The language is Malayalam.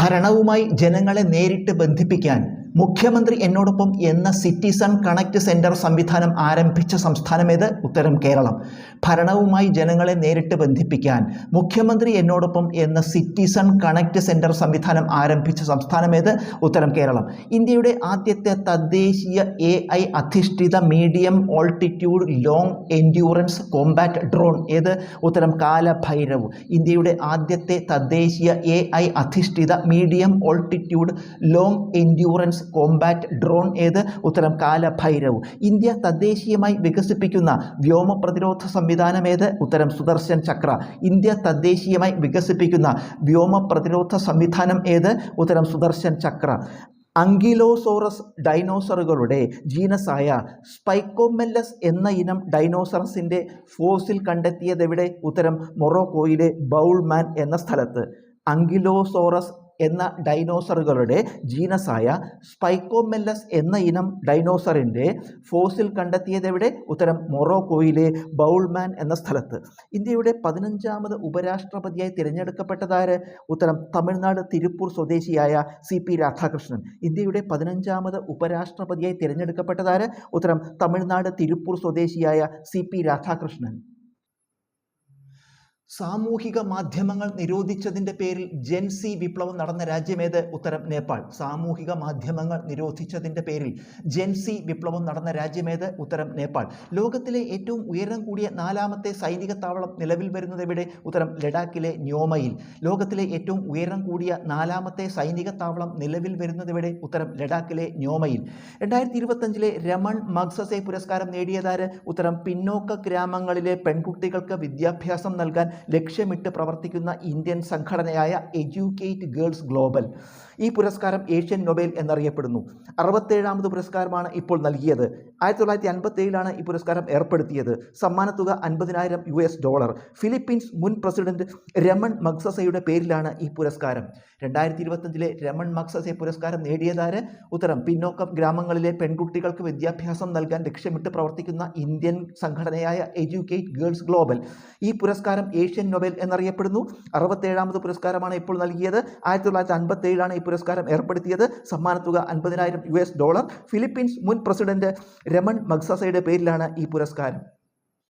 ഭരണവുമായി ജനങ്ങളെ നേരിട്ട് ബന്ധിപ്പിക്കാൻ മുഖ്യമന്ത്രി എന്നോടൊപ്പം എന്ന സിറ്റിസൺ കണക്ട് സെന്റർ സംവിധാനം ആരംഭിച്ച സംസ്ഥാനമേത് ഉത്തരം കേരളം. ഭരണവുമായി ജനങ്ങളെ നേരിട്ട് ബന്ധിപ്പിക്കാൻ. മുഖ്യമന്ത്രി എന്നോടൊപ്പം എന്ന സിറ്റിസൺ കണക്ട് സെന്റർ സംവിധാനം ആരംഭിച്ച സംസ്ഥാനമേത് ഉത്തരം കേരളം. ഇന്ത്യയുടെ ആദ്യത്തെ തദ്ദേശീയ എ ഐ അധിഷ്ഠിത medium altitude long endurance combat drone ഏത്? ഉത്തരം കാലഭൈരവ്. ഇന്ത്യയുടെ ആദ്യത്തെ തദ്ദേശീയ എ അധിഷ്ഠിത medium altitude long endurance combat drone ഏത്? ഉത്തരം കാലഭൈരവ്. ഇന്ത്യ തദ്ദേശീയമായി വികസിപ്പിക്കുന്ന വ്യോമ പ്രതിരോധ സംവിധാനം ഏത്? ഉത്തരം സുദർശൻ ചക്ര. ഇന്ത്യ തദ്ദേശീയമായി വികസിപ്പിക്കുന്ന വ്യോമ പ്രതിരോധ സംവിധാനം ഏത്? ഉത്തരം സുദർശൻ ചക്ര. അങ്കിലോസോറസ് ഡൈനോസറുകളുടെ ജീനസായ സ്പൈക്കോമെല്ലസ് എന്ന ഇനം ഡൈനോസറസിന്റെ ഫോസിൽ കണ്ടെത്തിയതെവിടെ? ഉത്തരം മൊറോക്കോയിലെ ബൗൾമാൻ എന്ന സ്ഥലത്ത്. അങ്കിലോസോറസ് എന്ന ഡൈനോസറുകളുടെ ജീനസായ സ്പൈക്കോമെല്ലസ് എന്ന ഇനം ഡൈനോസറിന്റെ ഫോസിൽ കണ്ടെത്തിയതെവിടെ ഉത്തരം മൊറോക്കോയിലെ ബൗൾമാൻ എന്ന സ്ഥലത്ത്. ഇന്ത്യയുടെ പതിനഞ്ചാമത് ഉപരാഷ്ട്രപതിയായി തിരഞ്ഞെടുക്കപ്പെട്ടതാര് ഉത്തരം തമിഴ്നാട് തിരുപ്പൂർ സ്വദേശിയായ സി പി രാധാകൃഷ്ണൻ. ഇന്ത്യയുടെ പതിനഞ്ചാമത് ഉപരാഷ്ട്രപതിയായി തിരഞ്ഞെടുക്കപ്പെട്ടതാര് ഉത്തരം തമിഴ്നാട് തിരുപ്പൂർ സ്വദേശിയായ സി പി രാധാകൃഷ്ണൻ. സാമൂഹിക മാധ്യമങ്ങൾ നിരോധിച്ചതിന്റെ പേരിൽ ജെൻസി വിപ്ലവം നടന്ന രാജ്യമേത് ഉത്തരം നേപ്പാൾ. സാമൂഹിക മാധ്യമങ്ങൾ നിരോധിച്ചതിന്റെ പേരിൽ ജെൻസി വിപ്ലവം നടന്ന രാജ്യമേത് ഉത്തരം നേപ്പാൾ. ലോകത്തിലെ ഏറ്റവും ഉയരം കൂടിയ നാലാമത്തെ സൈനിക താവളം നിലവിൽ വരുന്നത് എവിടെ? ഉത്തരം ലഡാക്കിലെ ന്യോമയിൽ. ലോകത്തിലെ ഏറ്റവും ഉയരം കൂടിയ നാലാമത്തെ സൈനിക താവളം നിലവിൽ വരുന്നത് എവിടെ? ഉത്തരം ലഡാക്കിലെ ന്യോമയിൽ. രണ്ടായിരത്തി ഇരുപത്തഞ്ചിലെ രമൺ മഗ്സസെ പുരസ്കാരം നേടിയതാര്? ഉത്തരം പിന്നോക്ക ഗ്രാമങ്ങളിലെ പെൺകുട്ടികൾക്ക് വിദ്യാഭ്യാസം നൽകാൻ ലക്ഷ്യമിട്ട് പ്രവർത്തിക്കുന്ന ഇന്ത്യൻ സംഘടനയായ എഡ്യൂക്കേറ്റ് ഗേൾസ് ഗ്ലോബൽ ഈ പുരസ്കാരം ഏഷ്യൻ നൊബേൽ എന്നറിയപ്പെടുന്നു. അറുപത്തേഴാമത് പുരസ്കാരമാണ് ഇപ്പോൾ നൽകിയത്. ആയിരത്തി തൊള്ളായിരത്തി അൻപത്തേഴിലാണ് ഈ പുരസ്കാരം ഏർപ്പെടുത്തിയത്. സമ്മാനത്തുക അൻപതിനായിരം യു എസ് ഡോളർ. ഫിലിപ്പീൻസ് മുൻ പ്രസിഡന്റ് രമൺ മക്സസയുടെ പേരിലാണ് ഈ പുരസ്കാരം. രണ്ടായിരത്തി ഇരുപത്തഞ്ചിലെ രമൺ മക്സസെ പുരസ്കാരം നേടിയതാര്? ഉത്തരം പിന്നോക്കം ഗ്രാമങ്ങളിലെ പെൺകുട്ടികൾക്ക് വിദ്യാഭ്യാസം നൽകാൻ ലക്ഷ്യമിട്ട് പ്രവർത്തിക്കുന്ന ഇന്ത്യൻ സംഘടനയായ എഡ്യൂക്കേറ്റ് ഗേൾസ് ഗ്ലോബൽ. ഈ പുരസ്കാരം ഏഷ്യൻ നൊബേൽ എന്നറിയപ്പെടുന്നു. അറുപത്തേഴാമത് പുരസ്കാരമാണ് ഇപ്പോൾ നൽകിയത്. ആയിരത്തി തൊള്ളായിരത്തി അൻപത്തേഴിലാണ് ഈ പുരസ്കാരം ഏർപ്പെടുത്തിയത് സമ്മാനത്തുക അൻപതിനായിരം യു ഡോളർ. ഫിലിപ്പീൻസ് മുൻ പ്രസിഡന്റ് രമൺ മഗ്സസയുടെ പേരിലാണ് ഈ പുരസ്കാരം.